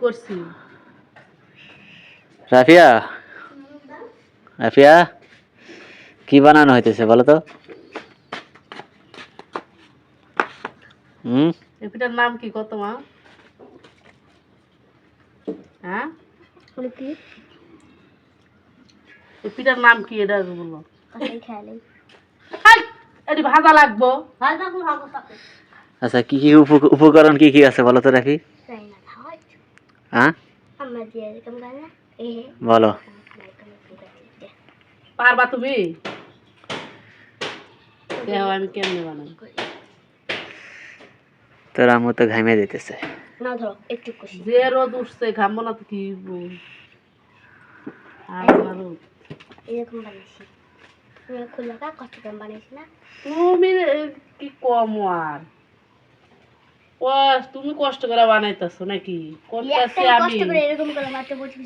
করছি। রাফিয়া? রাফিয়া? কি বানানো হইতেছে বলো তো? হুম? পিঠার নাম কি কত মা? হ্যাঁ? কি পিঠার নাম কি এটা বলল এটি ভাজা লাগবো। আচ্ছা কি কি উপ- উপকরণ কি কি আছে বলো তো খাওয়াই হ্যাঁ বলো পারবা তুমি আমি কেমনে বানাই তোর আম্মু তো ঘামে দিতেছে না ধরো একটু খুশি যে রোদ উঠছে ঘামবো না তো কি বল? আর না রোদ। এরকম কষ্ট করে বানিয়েছি না তুমি কি কম আর তুমি কষ্ট করে বানাইতেছো নাকি? করতেছি আমি।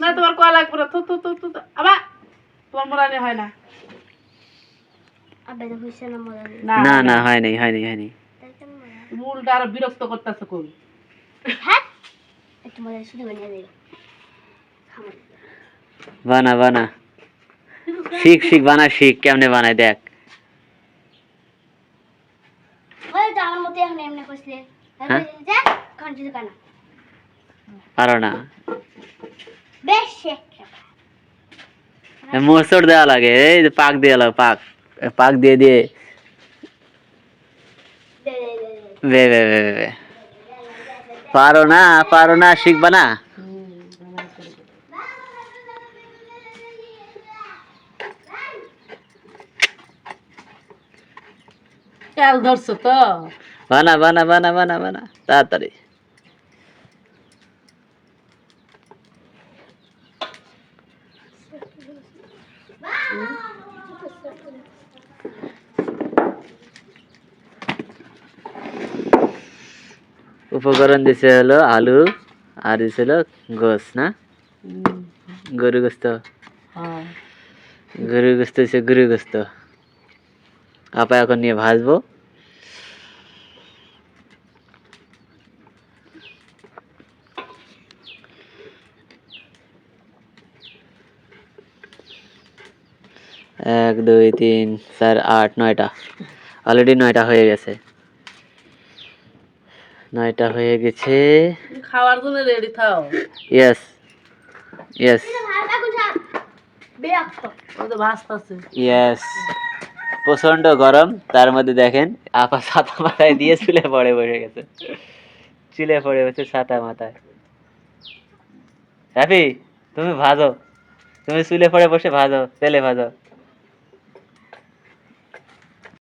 না তোমার কয়া লাগবে না তো তো তো তো তো। আবার তোমার মোরানি হয় না। হয় আরও বিরক্ত করতেছো হ্যাঁ? বানা বানা। শিখ শিখ বানা শিখ কেমনে বানাই দেখ। আমার মতো এখন এমনি কইছিলে হ্যাঁ? পারো না বেশ দেওয়া লাগে এই যে পাক দিয়ে লাগে পাক। পাক দিয়ে দিয়ে। বে বে বে বে। পারো না পারো না শিখবা না। খেয়াল ধরছো তো? বানা বানা বানা বানা বানা তাড়াতাড়ি। উপকরণ দিছে হলো আলু আর দিছে হলো গোস না? গরু গোস্ত হ্যাঁ। গরু গোস্ত গরু গোস্ত আপা এখন নিয়ে ভাজবো। এক দুই তিন চার আট নয়টা। অলরেডি নয়টা হয়ে গেছে। নয়টা হয়ে গেছে। খাওয়ার জন্য রেডি থাও। ইয়েস ইয়েস প্রচণ্ড গরম তার মধ্যে দেখেন আপা ছাতা মাথায় দিয়ে চুলে পড়ে বসে গেছে। চুলে পড়ে বসে ছাতা মাথায়। হ্যাপি তুমি ভাজো। তুমি চুলে পড়ে বসে ভাজো তেলে ভাজো।